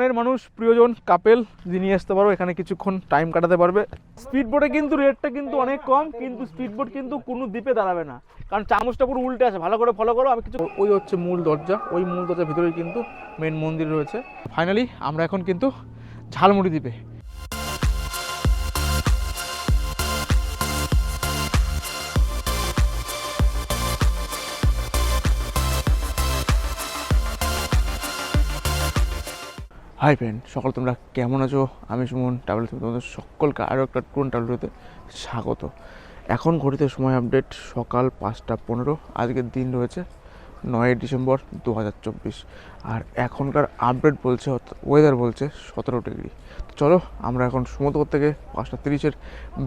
মনের মানুষ, প্রিয়জন কাপেল নিয়ে আসতে পারো, এখানে কিছুক্ষণ টাইম কাটাতে পারবে। স্পিড বোটে কিন্তু রেটটা কিন্তু অনেক কম, কিন্তু স্পিড বোট কিন্তু কোনো দ্বীপে দাঁড়াবে না। কারণ চামচটা পুরো উল্টে আছে ভালো করে ফলো করো। আমি কিছু ওই হচ্ছে মূল দরজা। ওই মূল দরজার ভিতরেই কিন্তু মেন মন্দির রয়েছে। ফাইনালি আমরা এখন কিন্তু ঝালমুড়ি দ্বীপে। হাই ফ্রেন্ড সকাল তোমরা কেমন আছো? আমি সুমন ট্রাভেল তোমাদের সকলকে আরও একটা টুন ট্রাভেলতে স্বাগত। এখন ঘড়িতে সময় আপডেট সকাল পাঁচটা পনেরো, আজকের দিন রয়েছে নয় ডিসেম্বর দু হাজার চব্বিশ। আর এখনকার আপডেট বলছে ওয়েদার বলছে সতেরো ডিগ্রি। চলো, আমরা এখন সমুদ্র থেকে পাঁচটা তিরিশের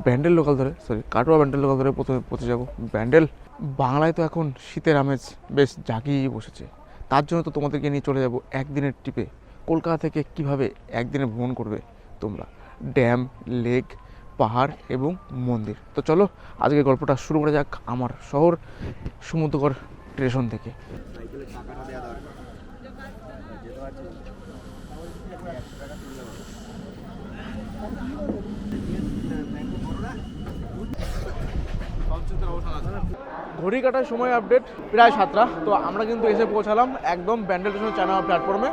ব্যান্ডেল লোকাল ধরে সরি কাটোয়া ব্যান্ডেল লোকাল ধরে প্রথমে পৌঁছে যাব ব্যান্ডেল। বাংলায় তো এখন শীতের আমেজ বেশ জাগিয়েই বসেছে। তার জন্য তো তোমাদেরকে নিয়ে চলে যাব একদিনের ট্রিপে কলকাতা থেকে কীভাবে একদিনে ভ্রমণ করবে তোমরা? ড্যাম, লেক, পাহাড় এবং মন্দির। তো চলো আজকে গল্পটা শুরু করা যাক আমার শহর সমুদ্রকর স্টেশন থেকে। ঘড়ি কাটার সময় আপডেট প্রায় সাতটা। তো আমরা কিন্তু এসে পৌঁছালাম একদম ব্যান্ডেল স্টেশন চায়না প্ল্যাটফর্মে।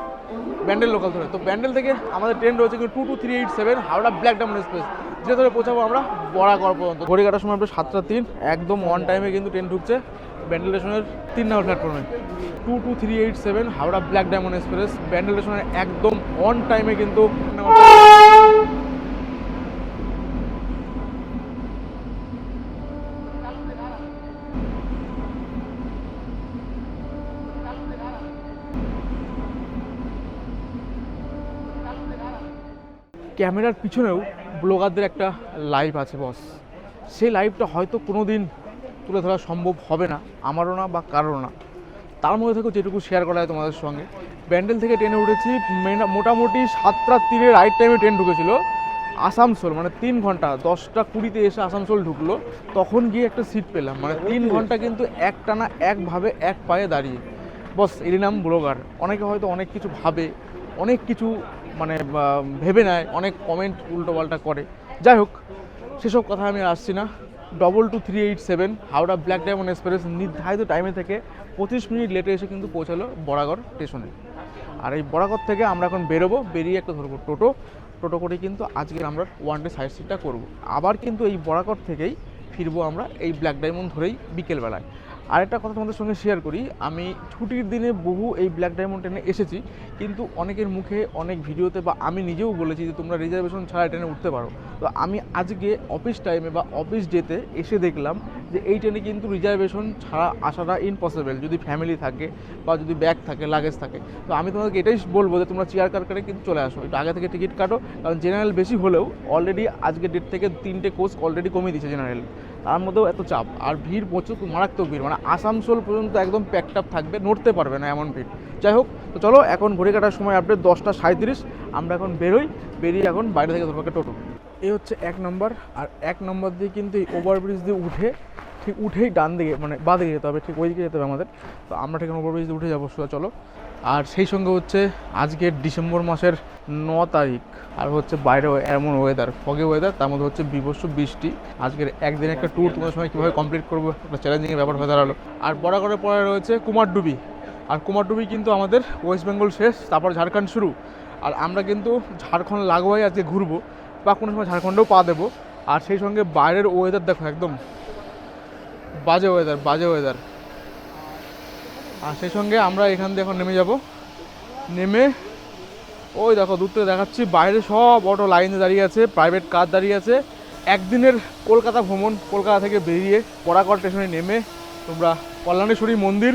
ব্যান্ডেল লোকাল ধরে। তো ব্যান্ডেল থেকে আমাদের ট্রেন রয়েছে কিন্তু two two three eight seven Howrah black diamond express যে ধরে পৌঁছাবো আমরা বড়াগড় পর্যন্ত। ঘড়ি কাটার সময় আমরা সাতটা তিন, একদম অন টাইমে কিন্তু ট্রেন ঢুকছে ব্যান্ডেল স্টেশনের তিন নম্বর প্ল্যাটফর্মে two two three eight seven Howrah black diamond express Bandel স্টেশনের একদম অন টাইমে কিন্তু ক্যামেরার পিছনেও ব্লগারদের একটা লাইভ আছে বস সেই লাইভটা হয়তো কোনো দিন তুলে ধরা সম্ভব হবে না আমারও না বা কারোর না। তার মধ্যে থেকে যেটুকু শেয়ার করা হয় তোমাদের সঙ্গে ব্যান্ডেল থেকে ট্রেনে উঠেছি মেনা- মোটামুটি সাতটা তীরে রাইট টাইমে ট্রেন ঢুকেছিল আসানসোল মানে তিন ঘণ্টা দশটা কুড়িতে এসে আসানসোল ঢুকলো তখন গিয়ে একটা সিট পেলাম মানে তিন ঘণ্টা কিন্তু এক টানা একভাবে এক পায়ে দাঁড়িয়ে। বস এর নাম ব্লগার অনেকে হয়তো অনেক কিছু ভাবে অনেক কিছু মানে ভেবে নেয়, অনেক কমেন্ট উল্টোপাল্টা করে। যাই হোক, সেসব কথা আমি আসছি না। Double two three eight seven Howrah black diamond express নির্ধারিত টাইমে থেকে পঁচিশ মিনিট লেটে এসে কিন্তু পৌঁছালো বরাগড় স্টেশনে আর এই বরাগড় থেকে আমরা এখন বেরোবো, বেরিয়ে একটা ধরবো টোটো। টোটো করে কিন্তু আজকে আমরা ওয়ান ডে সাইড সিটটা করব। আবার কিন্তু এই বরাগড় থেকেই ফিরবো আমরা এই ব্ল্যাক ডায়মন্ড ধরেই বিকেলবেলায়। আরেকটা কথা তোমাদের সঙ্গে শেয়ার করি। আমি ছুটির দিনে বহু এই ব্ল্যাক ডায়মন্ড ট্রেনে এসেছি, কিন্তু অনেকের মুখে অনেক ভিডিওতে বা আমি নিজেও বলেছি যে তোমরা রিজার্ভেশন ছাড়া ট্রেনে উঠতে পারো। তো আমি আজকে অফিস টাইমে বা অফিস ডেতে এসে দেখলাম যে এই ট্রেনে কিন্তু রিজার্ভেশন ছাড়া আসাটা ইম্পসিবল যদি ফ্যামিলি থাকে বা যদি ব্যাগ থাকে লাগেজ থাকে। তো আমি তোমাদেরকে এটাই বলব যে তোমরা চেয়ার কার কাটে কিন্তু চলে আসো। একটু আগে থেকে টিকিট কাটো, কারণ জেনারেল বেশি হলেও অলরেডি আজকের ডেট থেকে তিনটে কোর্স অলরেডি কমিয়ে দিয়েছে জেনারেল তার মধ্যেও এত চাপ। আর ভিড় প্রচুর মারাত্মক ভিড়। মানে আসানসোল পর্যন্ত একদম প্যাকটাপ থাকবে, নড়তে পারবে না এমন ভিড়। যাই হোক, তো চলো এখন ঘড়ি কাটার সময় আপডেট দশটা সাঁত্রিশ আমরা এখন বেরোই, বেরিয়ে এখন বাইরে থেকে ধরবো টোটো। এই হচ্ছে এক নম্বর, আর এক নম্বর দিয়ে কিন্তু এই ওভারব্রিজ দিয়ে উঠে, ঠিক উঠেই ডান দিকে মানে বাঁ দিকে যেতে হবে, ঠিক ওই দিকে যেতে হবে আমাদের। তো আমরা ঠিক ওভারব্রিজ দিয়ে উঠে যাব, সোজা চলো। আর সেই সঙ্গে হচ্ছে আজকের ডিসেম্বর মাসের ন তারিখ, আর হচ্ছে বাইরে এমন ওয়েদার ফগে ওয়েদার তার মধ্যে হচ্ছে বিভৎস বৃষ্টি। আজকের একদিন একটা ট্যুর তোমার সময় কীভাবে কমপ্লিট করব একটা চ্যালেঞ্জিংয়ের ব্যাপার হয়ে দাঁড়াল। আর বরাগড়ে পরে রয়েছে কুমারডুবি। আর কুমারডুবি কিন্তু আমাদের ওয়েস্ট বেঙ্গল শেষ, তারপর ঝাড়খণ্ড শুরু। আর আমরা কিন্তু ঝাড়খণ্ড লাগোয়াই আজকে ঘুরবো, বা কোনো সময় ঝাড়খণ্ডেও পা দেবো। আর সেই সঙ্গে বাইরের ওয়েদার দেখো, একদম বাজে ওয়েদার বাজে ওয়েদার আর সেই সঙ্গে আমরা এখান দিয়ে এখন নেমে যাব। নেমে, ওই দেখো দূর থেকে দেখাচ্ছি। বাইরে সব অটো লাইনে দাঁড়িয়ে আছে প্রাইভেট কার দাঁড়িয়ে আছে। একদিনের কলকাতা ভ্রমণ, কলকাতা থেকে বেরিয়ে বরাকর স্টেশনে নেমে তোমরা কল্যাণেশ্বরী মন্দির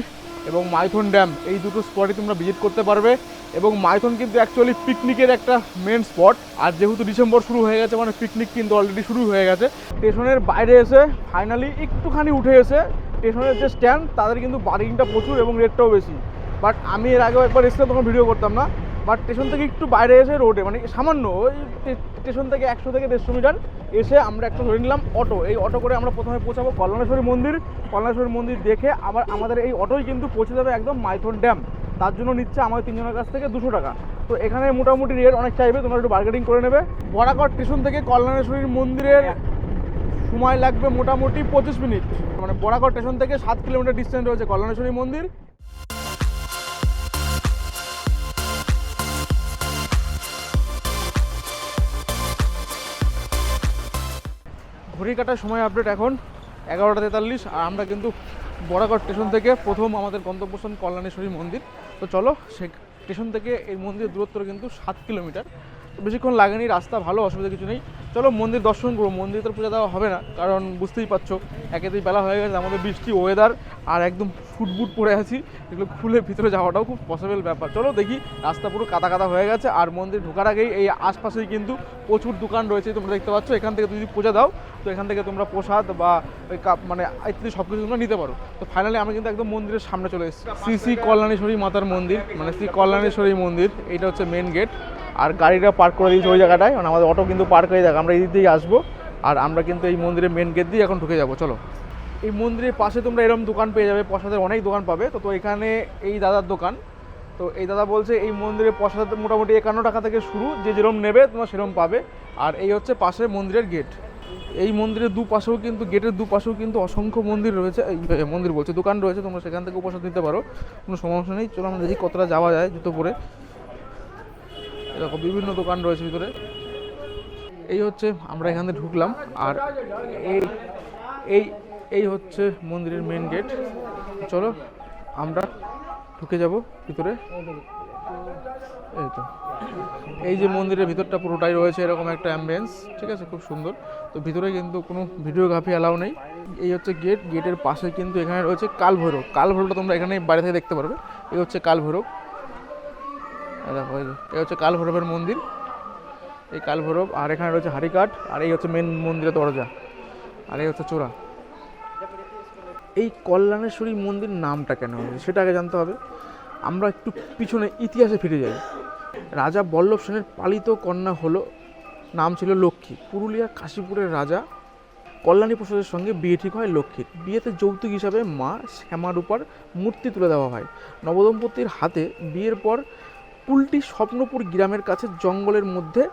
এবং মাইথন ড্যাম, এই দুটো স্পটে তোমরা ভিজিট করতে পারবে। এবং মাইথন কিন্তু অ্যাকচুয়ালি পিকনিকের একটা মেন স্পট আর যেহেতু ডিসেম্বর শুরু হয়ে গেছে মানে পিকনিক কিন্তু অলরেডি শুরু হয়ে গেছে। স্টেশনের বাইরে এসে ফাইনালি একটুখানি উঠে এসে স্টেশনের যে স্ট্যান্ড তাদের কিন্তু বার্গিংটা প্রচুর এবং রেটটাও বেশি। বাট আমি এর আগেও একবার এসে তখন ভিডিও করতাম না। বাট স্টেশন থেকে একটু বাইরে এসে রোডে মানে সামান্য ওই স্টেশন থেকে একশো থেকে দেড়শো মিটার এসে আমরা একটা ধরে নিলাম অটো এই অটো করে আমরা প্রথমে পৌঁছাবো কল্যাণেশ্বরী মন্দির। কল্যাণেশ্বরী মন্দির দেখে আবার আমাদের এই অটোই কিন্তু পৌঁছে যাবে একদম মাইথন ড্যাম। তার জন্য নিচ্ছে আমাদের তিনজনের কাছ থেকে দুশো টাকা। তো এখানে মোটামুটি রেট অনেক চাইবে, তোমরা একটু বার্গেটিং করে নেবে। বরাকর স্টেশন থেকে কল্যাণেশ্বরীর মন্দিরের সময় লাগবে মোটামুটি পঁচিশ মিনিট। মানে বরাকর স্টেশন থেকে সাত কিলোমিটার ডিস্টেন্স রয়েছে কল্যাণেশ্বরী মন্দির। ঘড়ি কাটার সময় আপডেট এখন এগারোটা তেতাল্লিশ, আর আমরা কিন্তু বরাকর স্টেশন থেকে প্রথম আমাদের গন্তব্যস্থান কল্যাণেশ্বরী মন্দির। তো চলো সে স্টেশন থেকে এই মন্দিরের দূরত্ব কিন্তু সাত কিলোমিটার। বেশিক্ষণ লাগেনি, রাস্তা ভালো, অসুবিধা কিছু নেই। চলো মন্দির দর্শন করব, মন্দিরে তো পূজা দেওয়া হবে না, কারণ বুঝতেই পারছ, একেতেই বেলা হয়ে গেছে, আমাদের বৃষ্টি ওয়েদার আর একদম ফুটবুট পরে আছি, এগুলো খুলে ভিতরে যাওয়াটাও খুব পসিবল ব্যাপার। চলো দেখি, রাস্তা পুরো কাদা কাদা হয়ে গেছে, আর মন্দির ঢোকার আগেই এই আশপাশেই কিন্তু প্রচুর দোকান রয়েছে, তোমরা দেখতে পাচ্ছ, এখান থেকে তুমি যদি পূজা দাও, তো এখান থেকে তোমরা প্রসাদ বা ওই কাপ মানে ইত্যাদি সব কিছু তোমরা নিতে পারো। তো ফাইনালি আমি কিন্তু একদম মন্দিরের সামনে চলে এসেছি। শ্রী শ্রী কল্যাণেশ্বরী মাতার মন্দির মানে শ্রী কল্যাণেশ্বরী মন্দির এটা হচ্ছে মেন গেট আর গাড়িটা পার্ক করে দিয়েছে ওই জায়গাটায়। মানে আমাদের অটো কিন্তু পার্ক হয়ে যাক, আমরা এই দিক দিয়েই আসব। আর আমরা কিন্তু এই মন্দিরের মেন গেট দিয়ে এখন ঢুকে যাব, চলো। এই মন্দিরের পাশে তোমরা এরকম দোকান পেয়ে যাবে, প্রসাদের অনেক দোকান পাবে। তো তো এখানে এই দাদার দোকান। তো এই দাদা বলছে, এই মন্দিরে প্রসাদ মোটামুটি একান্ন টাকা থেকে শুরু, যে যেরকম নেবে তোমরা সেরকম পাবে। আর এই হচ্ছে পাশে মন্দিরের গেট এই মন্দিরের দুপাশেও কিন্তু গেটের দুপাশেও কিন্তু অসংখ্য মন্দির রয়েছে। এই মন্দির বলছে, দোকান রয়েছে, তোমরা সেখান থেকে প্রসাদ নিতে পারো। কোনো সমস্যা নেই। চলো আমরা দেখি কতটা যাওয়া যায় জুতো পরে। এরকম বিভিন্ন দোকান রয়েছে ভিতরে। এই হচ্ছে আমরা এখান ঢুকলাম, আর এই এই এই হচ্ছে মন্দিরের মেন গেট চলো, আমরা ঢুকে যাব ভিতরে। এই তো। এই যে মন্দিরের ভিতরটা পুরোটাই রয়েছে এরকম একটা অ্যাম্বিয়েন্স ঠিক আছে? খুব সুন্দর। তো ভিতরে কিন্তু কোনো ভিডিওগ্রাফি অ্যালাউ নেই। এই হচ্ছে গেট গেটের পাশে কিন্তু এখানে রয়েছে কাল ভৈরব কাল ভৈরবটা তোমরা এখানে বাইরে থেকে দেখতে পারবে। এই হচ্ছে কাল ভৈরব এই দেখো, এই হচ্ছে কাল ভৈরবের মন্দির। এই কাল ভৈরব আর এখানে রয়েছে হারিকাট আর এই হচ্ছে মেন মন্দিরের দরজা, আর এই হচ্ছে চূড়া। এই কল্যাণেশ্বরী মন্দির নামটা কেন সেটা আগে জানতে হবে। আমরা একটু পিছনে ইতিহাসে ফিরে যাই। রাজা বল্লভ সেনের পালিত কন্যা হলো, নাম ছিল লক্ষ্মী। পুরুলিয়া কাশীপুরের রাজা কল্যাণী প্রসাদের সঙ্গে বিয়ে ঠিক হয় লক্ষ্মীর বিয়েতে যৌতুক হিসাবে মা শ্যামারূপার মূর্তি তুলে দেওয়া হয়। নবদম্পতির হাতে বিয়ের পর কুলটি স্বপ্নপুর গ্রামের কাছে জঙ্গলের মধ্যে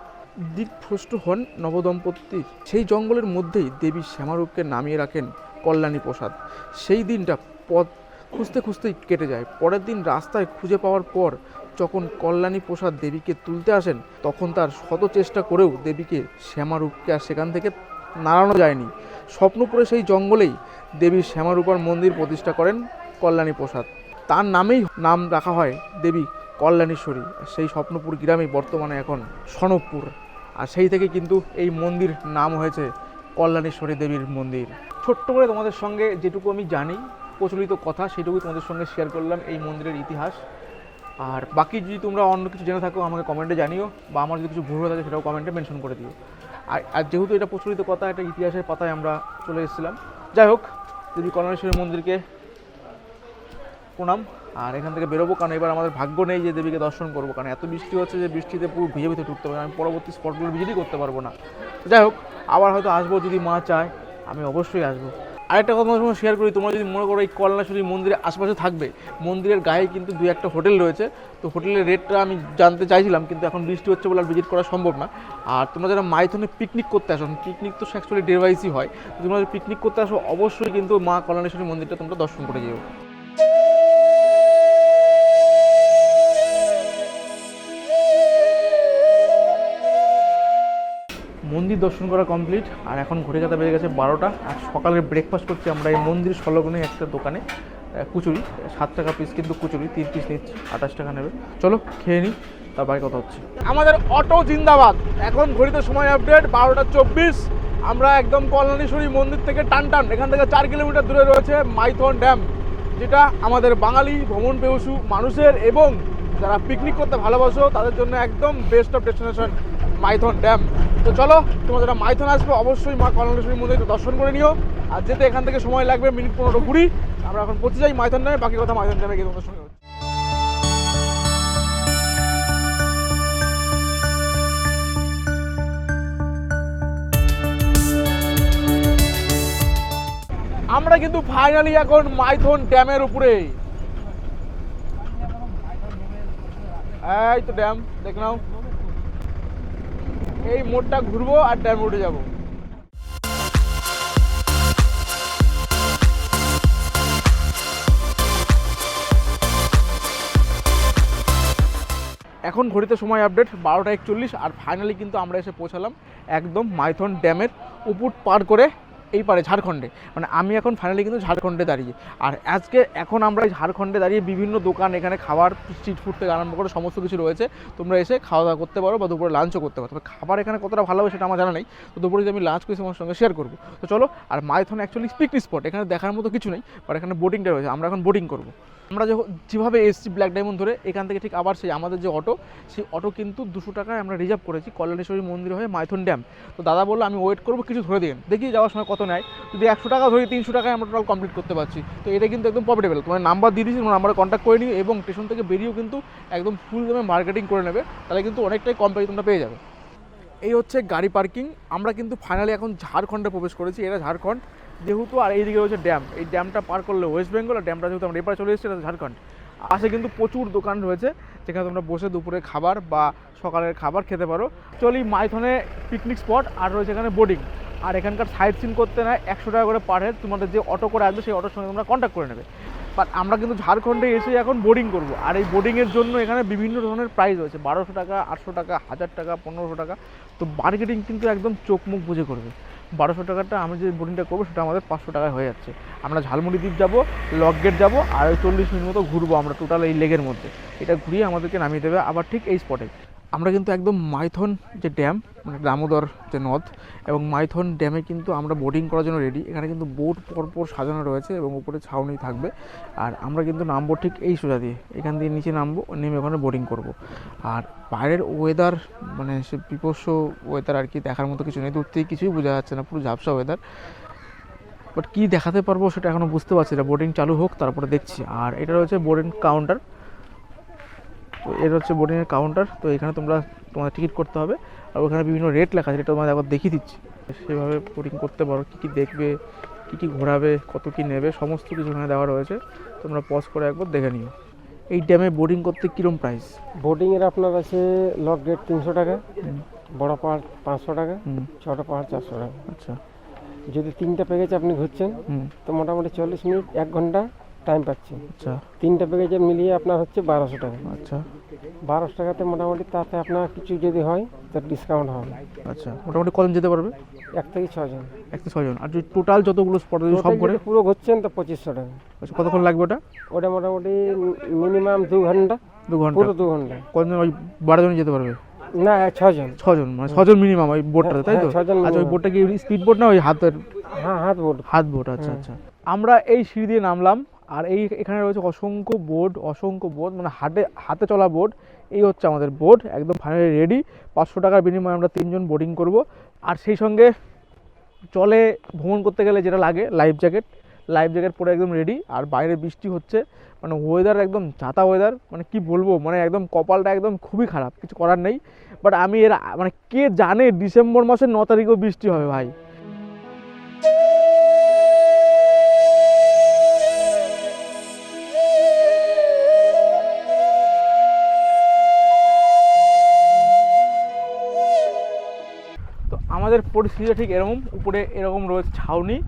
দিকভ্রষ্ট হন নবদম্পতি। সেই জঙ্গলের মধ্যেই দেবী শ্যামারূপকে নামিয়ে রাখেন কল্যাণী প্রসাদ। সেই দিনটা পথ খুঁজতে খুঁজতেই কেটে যায়। পরের দিন রাস্তায় খুঁজে পাওয়ার পর যখন কল্যাণী প্রসাদ দেবীকে তুলতে আসেন, তখন তার শত চেষ্টা করেও দেবীকে শ্যামারূপকে আর সেখান থেকে নাড়ানো যায়নি। স্বপ্নপুরে সেই জঙ্গলেই দেবী শ্যামারূপার মন্দির প্রতিষ্ঠা করেন কল্যাণী প্রসাদ। তার নামেই নাম রাখা হয় দেবী কল্যাণেশ্বরী, সেই স্বপ্নপুর গ্রামেই বর্তমানে এখন সনকপুর আর সেই থেকে কিন্তু এই মন্দির নাম হয়েছে কল্যাণেশ্বরী দেবীর মন্দির। ছোট্ট করে তোমাদের সঙ্গে যেটুকু আমি জানি, প্রচলিত কথা, সেটুকুই তোমাদের সঙ্গে শেয়ার করলাম এই মন্দিরের ইতিহাস। আর বাকি যদি তোমরা অন্য কিছু জেনে থাকো, আমাকে কমেন্টে জানিও, বা আমার যদি কিছু ভুল হয়ে থাকে, সেটাও কমেন্টে মেনশন করে দিও। আর আর যেহেতু এটা প্রচলিত কথা, এটা ইতিহাসের পাতায় আমরা চলে এসেছিলাম। যাই হোক, দেবী কল্যাণেশ্বরী মন্দিরকে প্রণাম। আর এখান থেকে বেরোবো, কারণ এবার আমাদের ভাগ্য নেই যে দেবীকে দর্শন করব, কারণ এত বৃষ্টি হচ্ছে যে বৃষ্টিতে পুরো ভিজে ভিতরে ঢুকতে পারব আমি পরবর্তী স্পটগুলো ভিজিটই করতে পারব না। যাই হোক, আবার হয়তো আসব যদি মা চায়, আমি অবশ্যই আসব। আরেকটা কথা তোমার শেয়ার করি, তোমরা যদি মনে করো এই কল্যাণেশ্বরী মন্দিরের আশেপাশে থাকবে, মন্দিরের গায়ে কিন্তু দু একটা হোটেল রয়েছে, তো হোটেলের রেটটা আমি জানতে চাইছিলাম, কিন্তু এখন বৃষ্টি হচ্ছে বলে আর ভিজিট করা সম্ভব না। আর তোমরা যারা মাইথনে পিকনিক করতে আসো পিকনিক তো অ্যাকচুয়ালি ডেভাইসই হয় তোমরা যদি পিকনিক করতে আসো, অবশ্যই কিন্তু মা কল্যাণেশ্বরী মন্দিরটা তোমরা দর্শন করে যেও। মন্দির দর্শন করা কমপ্লিট আর এখন ঘুরে কাটা বেজে গেছে বারোটা। আর সকালে ব্রেকফাস্ট করছি আমরা এই মন্দির সংলগ্নে একটা দোকানে কুচুরি। সাত টাকা পিস কিন্তু কুচুরি, তিন পিস নিচ্ছি, আঠাশ টাকা নেবে। চলো, খেয়ে নিই তার বাকি কথা হচ্ছে। আমাদের অটো জিন্দাবাদ। এখন ঘড়িতে সময় আপডেট বারোটা চব্বিশ। আমরা একদম কল্যাণেশ্বরী মন্দির থেকে টান টান এখান থেকে চার কিলোমিটার দূরে রয়েছে মাইথন ড্যাম, যেটা আমাদের বাঙালি ভ্রমণ পেয়সু মানুষের এবং যারা পিকনিক করতে ভালোবাসো, তাদের জন্য একদম best of destination Maithon dam. তো চলো, তোমরা যারা মাইথন আসবে, অবশ্যই মা কল্যাণেশ্বরী মন্দির দর্শন করে নিও। আর যেতে এখান থেকে সময় লাগবে মিনিট পনেরো কুড়ি। আমরা এখন পৌঁছে যাই মাইথন ড্যামে, বাকি কথা মাইথন ড্যামে গিয়ে তোমাদের সঙ্গে আমরা কিন্তু ফাইনালি এখন মাইথন ড্যামের উপরে। এই তো ড্যাম, দেখ নাও। এই মোড়টা ঘুরবো আর ড্যাম উঠে যাব। এখন ঘড়িতে সময় আপডেট বারোটা একচল্লিশ, আর ফাইনালি কিন্তু আমরা এসে পৌঁছালাম একদম মাইথন ড্যামের উপর পার করে এই পারে ঝাড়খণ্ডে। মানে আমি এখন ফাইনালি কিন্তু ঝাড়খণ্ডে দাঁড়িয়ে। আর আজকে এখন আমরা ঝাড়খণ্ডে দাঁড়িয়ে বিভিন্ন দোকান, এখানে খাবার স্ট্রিট ফুড থেকে আরম্ভ করে সমস্ত কিছু রয়েছে। তোমরা এসে খাওয়া দাওয়া করতে পারো বা দুপুরে লাঞ্চও করতে পারো। তবে খাবার এখানে কতটা ভালো সেটা আমার জানা নেই। তো দুপুরে যদি আমি লাঞ্চ করি, তোমার সঙ্গে শেয়ার করব। তো চলো, আর মাইথন অ্যাকচুয়ালি পিকনিক স্পট এখানে দেখার মতো কিছু নেই বাট এখানে বোটিংটা রয়েছে। আমরা এখন বোটিং করব। আমরা যখন যেভাবে এসছি ব্ল্যাক ডায়মন্ড ধরে, এখান থেকে ঠিক আবার সেই আমাদের যে অটো সেই অটো কিন্তু দুশো টাকায় আমরা রিজার্ভ করেছি কল্যাণেশ্বরী মন্দির হয়ে মাইথন ড্যাম। তো দাদা বলল, আমি ওয়েট করব, কিছু ধরে দিন। দেখি যাওয়ার সময় কত নেয়। যদি একশো টাকা ধরি, তিনশো টাকায় আমরা টোটাল কমপ্লিট করতে পারছি। তো এটা কিন্তু একদম প্রফিটেবল তোমার নাম্বার দিয়ে দিয়েছি, তোমার নাম্বারে কন্ট্যাক্ট করে নিও এবং স্টেশন থেকে বেরিয়েও কিন্তু একদম ফুল দামে মার্কেটিং করে নেবে। তাহলে কিন্তু অনেকটাই কম প্রাইসে তোমরা পেয়ে যাবে। এই হচ্ছে গাড়ি পার্কিং আমরা কিন্তু ফাইনালি এখন ঝাড়খণ্ডে প্রবেশ করেছি। এটা ঝাড়খণ্ড। যেহেতু আর এইদিকে রয়েছে ড্যাম, এই ড্যামটা পার করলে ওয়েস্ট বেঙ্গল আর ড্যামটা যেহেতু আমরা এপারে চলে এসেছি ঝাড়খণ্ড। পাশে কিন্তু প্রচুর দোকান রয়েছে, যেখানে তোমরা বসে দুপুরে খাবার বা সকালের খাবার খেতে পারো। চলি মাইথনে পিকনিক স্পট আর রয়েছে এখানে বোর্ডিং আর এখানকার সাইড সিন করতে নেয় একশো টাকা করে পার হেড তোমাদের যে অটো করে আসবে, সেই অটোর সঙ্গে তোমরা কন্ট্যাক্ট করে নেবে। বাট আমরা কিন্তু ঝাড়খণ্ডে এসে এখন বোর্ডিং করব। আর এই বোর্ডিংয়ের জন্য এখানে বিভিন্ন ধরনের প্রাইস রয়েছে, বারোশো টাকা, আটশো টাকা, হাজার টাকা, পনেরোশো টাকা। তো মার্কেটিং কিন্তু একদম চোখ মুখ বুঝে করবে। বারোশো টাকাটা আমি যে বোটিংটা করব সেটা আমাদের পাঁচশো টাকায় হয়ে যাচ্ছে। আমরা ঝালমুড়ি দ্বীপ যাব, লক গেট যাব, আর চল্লিশ মিনিট মতো ঘুরবো আমরা টোটাল এই লেগের মধ্যে। এটা ঘুরিয়ে আমাদেরকে নামিয়ে দেবে, আবার ঠিক এই স্পটে আমরা কিন্তু একদম মাইথন যে ড্যাম মানে দামোদর যে নদ, এবং মাইথন ড্যামে কিন্তু আমরা বোটিং করার জন্য রেডি এখানে কিন্তু বোট পরপর সাজানো রয়েছে এবং উপরে ছাউনি থাকবে। আর আমরা কিন্তু নামবো ঠিক এই সোজা দিয়ে। এখান দিয়ে নিচে নামবো, নেমে ওখানে বোটিং করব। আর বাইরের ওয়েদার মানে সে বিপস্য ওয়েদার আর কি দেখার মতো কিছু নেই। দূর থেকে কিছুই বোঝা যাচ্ছে না, পুরো ঝাপসা ওয়েদার বাট কী দেখাতে পারব সেটা এখনও বুঝতে পারছি না। বোটিং চালু হোক, তারপরে দেখছি। আর এটা রয়েছে বোটিং কাউন্টার তো এর হচ্ছে বোটিংয়ের কাউন্টার তো এখানে তোমরা তোমাদের টিকিট করতে হবে। আর ওখানে বিভিন্ন রেট লেখা আছে যেটা তোমাদের একবার দেখিয়ে দিচ্ছি। সেভাবে বোটিং করতে পারো কী কী দেখবে কী কী ঘোরাবে কত কী নেবে সমস্ত কিছু এখানে দেওয়া রয়েছে। তোমরা পজ করে একবার দেখে নিও। এই ড্যামে বোটিং করতে কীরকম প্রাইস বোর্ডিংয়ের আপনার আছে লক গেট তিনশো টাকা বড় পাহাড় পাঁচশো টাকা ছোট পাহাড় চারশো টাকা। আচ্ছা। যদি তিনটা প্যাকেজ আপনি ঘুরছেন তো মোটামুটি চল্লিশ মিনিট এক ঘণ্টা টাইম পাচ্ছেন আচ্ছা। তিনটা প্যাকেজে মিলিয়ে আপনার হচ্ছে বারোশো টাকা। আচ্ছা। বারোশো টাকাতে মোটামুটি তাতে আপনার কিছু যদি হয় তার ডিসকাউন্ট হবে। আচ্ছা। মোটামুটি কজন যেতে পারবে? এক থেকে ছজন এক থেকে ছজন আর যদি টোটাল যতগুলো স্পট সব করে? পুরো ঘুরছেন তো পঁচিশশো টাকা। আচ্ছা কতক্ষণ লাগবে ওটা? ওটা মোটামুটি মিনিমাম দু ঘণ্টা। দু ঘণ্টা। পুরো দু ঘণ্টা। কজন ওই বারো জন যেতে পারবে? না ছজন ছজন মানে ছজন মিনিমাম ওই বোটটাতে তাই তো? হ্যাঁ, ছজন আচ্ছা ওই। বোটটা কি স্পিড বোট না ওই হাতের? হ্যাঁ হাত বোর্ড হাত বোট আচ্ছা হ্যাঁ। আচ্ছা। আমরা এই সিঁড়ি দিয়ে নামলাম। আর এই এখানে রয়েছে অসংখ্য বোট অসংখ্য বোট মানে হাতে হাতে চলা বোট এই হচ্ছে আমাদের বোট একদম ফাইনালি রেডি পাঁচশো টাকার বিনিময়ে আমরা তিনজন বোটিং করব। আর সেই সঙ্গে চলে ভ্রমণ করতে গেলে যেটা লাগে লাইফ জ্যাকেট লাইফ জ্যাকেট পরে একদম রেডি আর বাইরে বৃষ্টি হচ্ছে মানে ওয়েদার একদম যাতা ওয়েদার মানে কি বলব মানে একদম কপালটা একদম খুবই খারাপ, কিছু করার নেই। বাট আমি এর মানে কে জানে ডিসেম্বর মাসের ন তারিখেও বৃষ্টি হবে ভাই। আমাদের পরিস্থিতিটা ঠিক এরকম। উপরে এরকম রয়েছে ছাউনি,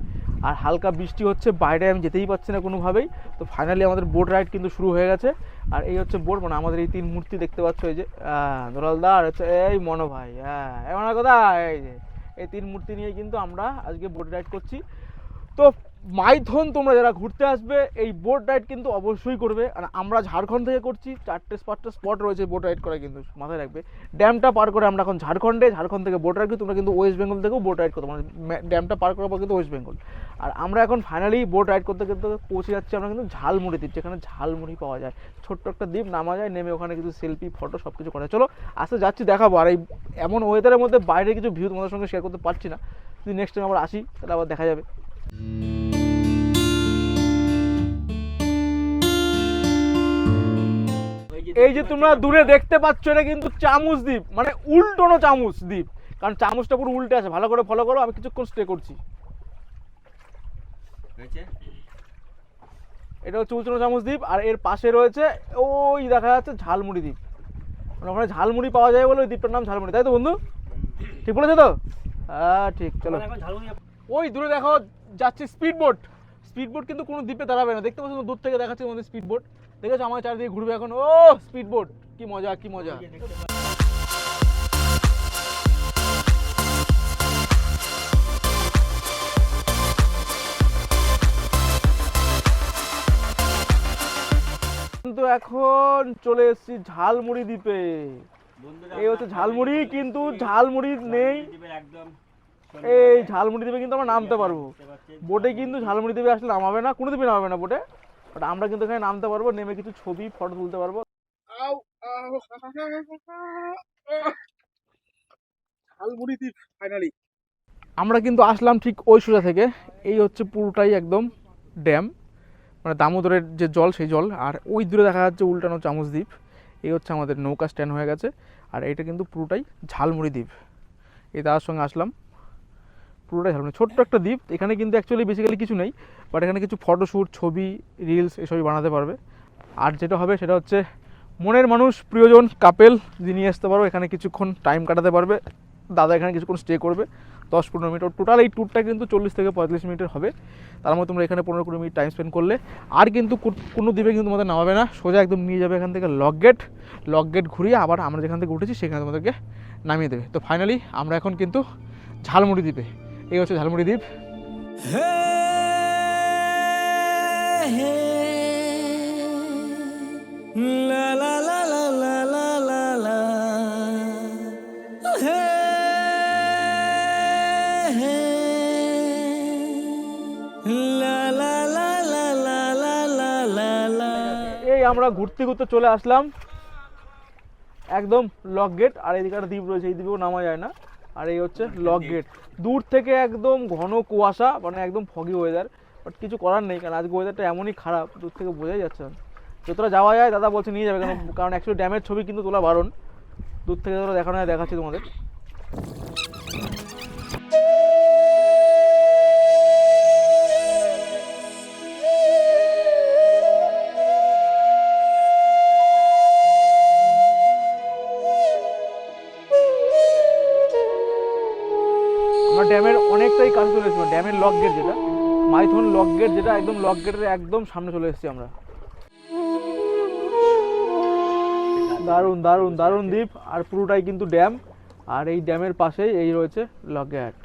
আর হালকা বৃষ্টি হচ্ছে, বাইরে আমি যেতেই পারছি না কোনোভাবেই। তো ফাইনালি আমাদের বোট রাইড কিন্তু শুরু হয়ে গেছে। আর এই হচ্ছে বোট মানে আমাদের এই তিন মূর্তি দেখতে পাচ্ছ, এই যে দোলালদা আর হচ্ছে এই মনো ভাই হ্যাঁ। এমন কথা এই যে, এই তিন মূর্তি নিয়ে কিন্তু আমরা আজকে বোট রাইড করছি। তো মাইথন তোমরা যারা ঘুরতে আসবে, এই বোট রাইড কিন্তু অবশ্যই করবে। আর আমরা ঝাড়খণ্ড থেকে করছি, চারটে পাঁচটা স্পট রয়েছে বোট রাইড করা কিন্তু, মাথায় রাখবে। ড্যামটা পার করে আমরা এখন ঝাড়খণ্ডে, ঝাড়খণ্ড থেকে বোট রাইড তোমরা কিন্তু ওয়েস্ট বেঙ্গল থেকেও বোট রাইড করতে মানে ড্যামটা পার করার পর কিন্তু ওয়েস্ট বেঙ্গল আর আমরা এখন ফাইনালি বোট রাইড করতে করতে পৌঁছে যাচ্ছি আমরা কিন্তু ঝালমুড়ি দ্বীপ, যেখানে ঝালমুড়ি পাওয়া যায়। ছোট্ট একটা দ্বীপ, নামা যায়, নেমে ওখানে কিছু সেলফি ফটো সব কিছু করা। চলো, আস্তে যাচ্ছি, দেখাবো। আর এই এমন ওয়েদারের মধ্যে বাইরে কিছু ভিউ তোমাদের সঙ্গে শেয়ার করতে পারছি না। যদি নেক্সট টাইম আবার আসি, তাহলে আবার দেখা যাবে। এই যে তোমরা দূরে দেখতে পাচ্ছ এটা কিন্তু চামচ দ্বীপ। মানে উল্টোনো চামচ দ্বীপ। কারণ চামচটা পুরো উল্টে আছে। ভালো করে ফলো করো আমি কিছুক্ষণ স্টে করছি। এটা হচ্ছে উল্টোনো চামচ দ্বীপ আর এর পাশে রয়েছে ওই দেখা যাচ্ছে ঝালমুড়ি দ্বীপ। মানে ওখানে ঝালমুড়ি পাওয়া যায় বলে ওই দ্বীপটার নাম ঝালমুড়ি তাই তো বন্ধু? ঠিক বলেছ তো? হ্যাঁ ঠিক চলো। ওই দূরে দেখো যাচ্ছে স্পিড বোট স্পিড বোট কিন্তু কোনো দ্বীপে দাঁড়াবে না। দেখতে পাচ্ছ দূর থেকে দেখাচ্ছে আমাদের স্পিড বোট দেখেছ? আমার চারিদিকে ঘুরবে এখন। ও স্পিড বোট কি মজা কি মজা। কিন্তু এখন চলে এসেছি ঝালমুড়ি দ্বীপে। এই হচ্ছে ঝালমুড়ি কিন্তু ঝালমুড়ি নেই। এই ঝালমুড়ি দ্বীপে কিন্তু আমরা নামতে পারব। বোটে কিন্তু ঝালমুড়ি দ্বীপে আসলে নামাবে না কোনো দ্বীপে নামাবে না বোটে। বাট আমরা কিন্তু এখানে নামতে পারব নেমে কিছু ছবি ফটো তুলতে পারব। ঝালমুড়ি দ্বীপ ফাইনালি আমরা কিন্তু আসলাম ঠিক ওই সোজা থেকে। এই হচ্ছে পুরোটাই একদম ড্যাম। মানে দামোদরের যে জল সেই জল। আর ওই দূরে দেখা যাচ্ছে উল্টানো চামচ দ্বীপ। এই হচ্ছে আমাদের নৌকা স্ট্যান্ড হয়ে গেছে। আর এটা কিন্তু পুরোটাই ঝালমুড়ি দ্বীপ। এই দাদার সঙ্গে আসলাম। পুরোটাই ঝালমুড়ি ছোট্ট একটা দ্বীপ, এখানে কিন্তু অ্যাকচুয়ালি বেসিক্যালি কিছু নেই বাট এখানে কিছু ফটোশ্যুট ছবি রিলস এসবই বানাতে পারবে। আর যেটা হবে সেটা হচ্ছে মনের মানুষ, প্রিয়জন কাপেল যিনি আসতে পারো, এখানে কিছুক্ষণ টাইম কাটাতে পারবে। দাদা এখানে কিছুক্ষণ স্টে করবে। দশ পনেরো মিনিট টোটাল এই ট্যুরটা কিন্তু চল্লিশ থেকে পঁয়তাল্লিশ মিনিটের হবে। তার মধ্যে তোমরা এখানে পনেরো কুড়ি মিনিট টাইম স্পেন্ড করলে। আর কিন্তু কোনো দ্বীপে কিন্তু তোমাদের নামাবে না। সোজা একদম নিয়ে যাবে এখান থেকে লক গেট লক গেট ঘুরিয়ে আবার আমরা যেখান থেকে উঠেছি, সেখানে তোমাদেরকে নামিয়ে দেবে। তো ফাইনালি আমরা এখন কিন্তু ঝালমুড়ি দ্বীপে। এই হচ্ছে ঝালমুড়ি দ্বীপ এই আমরা ঘুরতে ঘুরতে চলে আসলাম একদম লক গেট আর এদিকে একটা দ্বীপ রয়েছে এই দ্বীপেও নামা যায় না আর এই হচ্ছে লক গেট দূর থেকে একদম ঘন কুয়াশা মানে একদম ফগি ওয়েদার বাট কিছু করার নেই কারণ আজকে ওয়েদারটা এমনই খারাপ দূর থেকে বোঝাই যাচ্ছে না। যতটা যাওয়া যায় দাদা বলছে নিয়ে যাবে কারণ কারণ অ্যাকচুয়ালি ড্যামের ছবি কিন্তু তোলা বারণ দূর থেকে যতটা দেখানো দেখাচ্ছি তোমাদের। ড্যামের অনেকটাই কাছে চলে এসেছি, ড্যামের লক গেট যেটা। মাইথন লক গেট যেটা, একদম লক গেটের একদম সামনে চলে এসেছি আমরা। দারুণ দারুণ দারুণ দ্বীপ, আর পুরোটাই কিন্তু ড্যাম। আর এই ড্যামের পাশেই এই রয়েছে লক গেট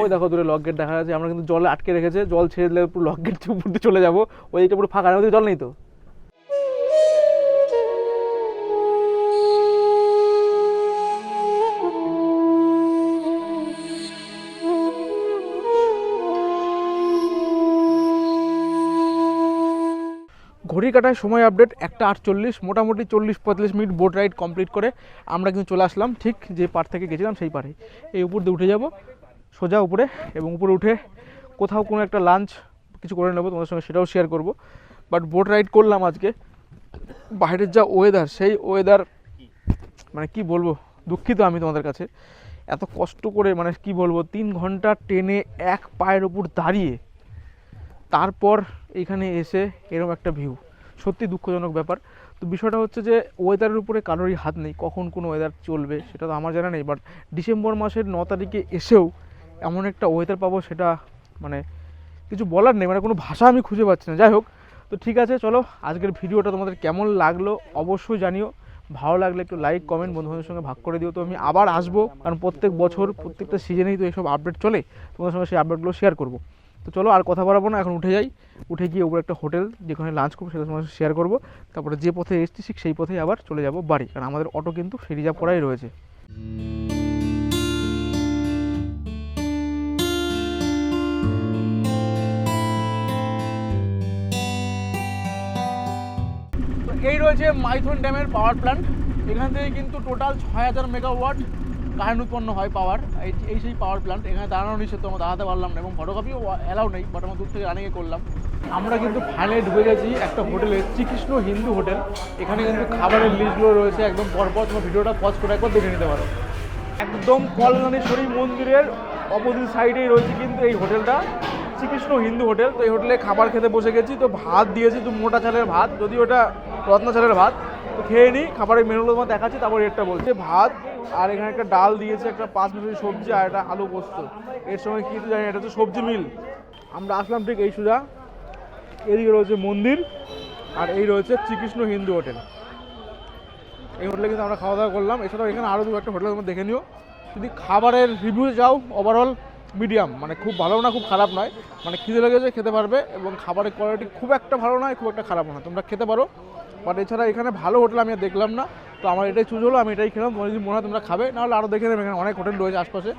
ওই দেখো দূরে লক গেট দেখা যাচ্ছে, আমরা কিন্তু জলে আটকে রেখেছে, জল ছেড়ে দিলে পুরো লক গেট চলে যাব। ওই দিকটা পুরো ফাঁকা জল নেই তো। ঘড়ি কাটায় সময় আপডেট একটা আটচল্লিশ, মোটামুটি চল্লিশ, পঁয়তাল্লিশ মিনিট বোট রাইড কমপ্লিট করে আমরা কিন্তু চলে আসলাম ঠিক যে পার থেকে গেছিলাম সেই পারে। এই উপর দিয়ে উঠে যাব, সোজা উপরে এবং উপরে উঠে কোথাও কোনো একটা লাঞ্চ কিছু করে নেব, তোমাদের সঙ্গে সেটাও শেয়ার করব। বাট বোট রাইড করলাম আজকে। বাইরের যা ওয়েদার সেই ওয়েদার মানে কি বলব, দুঃখিত আমি তোমাদের কাছে। এত কষ্ট করে মানে কি বলব, তিন ঘণ্টা ট্রেনে এক পায়ের উপর দাঁড়িয়ে তারপর এখানে এসে এরকম একটা ভিউ সত্যি দুঃখজনক ব্যাপার। তো বিষয়টা হচ্ছে যে ওয়েদারের উপরে কারোরই হাত নেই, কখন কোন ওয়েদার চলবে সেটা তো আমার জানা নেই বাট ডিসেম্বর মাসের ন তারিখে এসেও এমন একটা ওয়েদার পাবো সেটা মানে কিছু বলার নেই মানে কোনো ভাষা আমি খুঁজে পাচ্ছি না। যাই হোক, তো ঠিক আছে, চলো আজকের ভিডিওটা তোমাদের কেমন লাগল অবশ্যই জানিও। ভালো লাগলে একটু লাইক কমেন্ট বন্ধুদের সঙ্গে ভাগ করে দিও। তো আমি আবার আসব, কারণ প্রত্যেক বছর, প্রত্যেকটা সিজনেই তো এইসব আপডেট চলে, তোমাদের সঙ্গে সেই আপডেটগুলো শেয়ার করব। তো চলো আর কথা বাড়াবো না, এখন উঠে যাই। উঠে গিয়ে উপরে একটা হোটেল যেখানে লাঞ্চ করব, সেটা তোমার শেয়ার করব। তারপরে যে পথে এসেছি ঠিক সেই পথেই আবার চলে যাব বাড়ি। কারণ আমাদের অটো কিন্তু সেই রিজার্ভ করাই রয়েছে এই রয়েছে মাইথন ড্যামের পাওয়ার প্ল্যান্ট এখান থেকে কিন্তু টোটাল ছয় হাজার মেগাওয়াট কারেন্ট উৎপন্ন হয় পাওয়ার এই সেই পাওয়ার প্ল্যান্ট এখানে দাঁড়ানো নিষেধ তো আমরা দাঁড়াতে পারলাম না এবং ফটোগ্রাফিও অ্যালাউ নেই বাট আমরা দূর থেকে রানিংয়ে করলাম। আমরা কিন্তু ফাইনালি ঢুকে গেছি একটা হোটেলে শ্রীকৃষ্ণ হিন্দু হোটেল এখানে কিন্তু খাবারের লিস্টগুলো রয়েছে, একদম পরপর তোমার ভিডিওটা পজ করে একবার দেখে নিতে পারো। একদম কল্যাণেশ্বরী মন্দিরের অপোজিট সাইডেই রয়েছে কিন্তু এই হোটেলটা শ্রীকৃষ্ণ হিন্দু হোটেল তো এই হোটেলে খাবার খেতে বসে গেছি, তো ভাত দিয়েছি তো মোটা চালের ভাত যদি ওটা রত্ন চালের ভাত। তো খেয়ে নিই, খাবারের মেনুগুলো তোমার দেখাচ্ছি, তারপর রেটটা বলছে। ভাত, আর এখানে একটা ডাল দিয়েছে, একটা পাঁচ মিনিটের সবজি আর একটা আলু পোস্ত। এর সঙ্গে কী তো জানি এটা হচ্ছে সবজি মিল। আমরা আসলাম ঠিক এই সুজা, এদিকে রয়েছে মন্দির, আর এই রয়েছে শ্রীকৃষ্ণ হিন্দু হোটেল। এই হোটেলে কিন্তু আমরা খাওয়া দাওয়া করলাম। এছাড়াও এখানে আরও দু একটা হোটেল তোমরা দেখে নিও। যদি খাবারের রিভিউ যাও ওভারঅল মিডিয়াম মানে খুব ভালো না, খুব খারাপ নয়। মানে খিদে লেগেছে, খেতে পারবে, এবং খাবারের কোয়ালিটি খুব একটা ভালো নয়, খুব একটা খারাপ নয়। তোমরা খেতে পারো। বাট এছাড়া এখানে ভালো হোটেল আমি দেখলাম না। তো আমার এটাই চুজ হলো, আমি এটাই খেলাম। তোমার যদি মনে হয় তোমরা খাবে, নাহলে আরও দেখে নেবে এখানে অনেক হোটেল রয়েছে আশপাশে।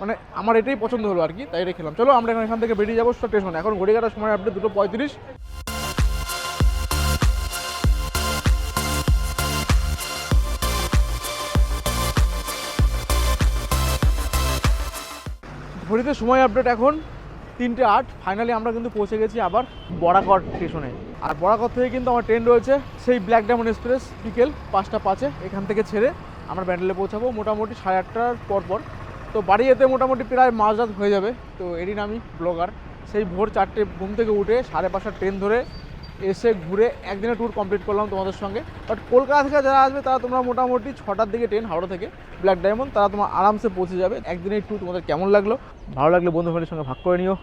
মানে আমার এটাই পছন্দ হলো আর কি, তাই এটাই খেলাম। চলো আমরা এখন এখান থেকে বেরিয়ে যাব স্টেশন এখন ঘড়ি কাটার সময় আপনি দুটো পঁয়ত্রিশ। ঘড়িতে সময় আপডেট এখন তিনটে আট ফাইনালি আমরা কিন্তু পৌঁছে গেছি আবার বরাকর স্টেশনে। আর বরাকর থেকে কিন্তু আমার ট্রেন রয়েছে সেই ব্ল্যাক ডায়মন্ড এক্সপ্রেস বিকেল পাঁচটা পাঁচে, এখান থেকে ছেড়ে আমরা ব্যান্ডেলে পৌঁছাবো মোটামুটি সাড়ে আটটার পর পর। তো বাড়ি যেতে মোটামুটি প্রায় মাঝরাত হয়ে যাবে। তো এরই আমি ব্লগার, সেই ভোর চারটে ঘুম থেকে উঠে সাড়ে পাঁচটা ট্রেন ধরে এসে ঘুরে একদিনের ট্যুর কমপ্লিট করলাম তোমাদের সঙ্গে। বাট কলকাতা থেকে যারা আসবে, তারা তোমরা মোটামুটি ছটার দিকে ট্রেন হাওড়া থেকে ব্ল্যাক ডায়মন্ড তারা তোমার আরামসে পৌঁছে যাবে। একদিনের ট্যুর তোমাদের কেমন লাগল? ভালো লাগলে বন্ধু বান্ধবের সঙ্গে ভাগ করে নিও।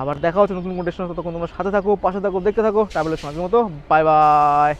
আবার দেখা হচ্ছে নতুন কোনো তখন তোমরা সাথে থাকো, পাশে থাকো, দেখতে থাকো। ট্রাভেলের সঙ্গে মতো বাই বাই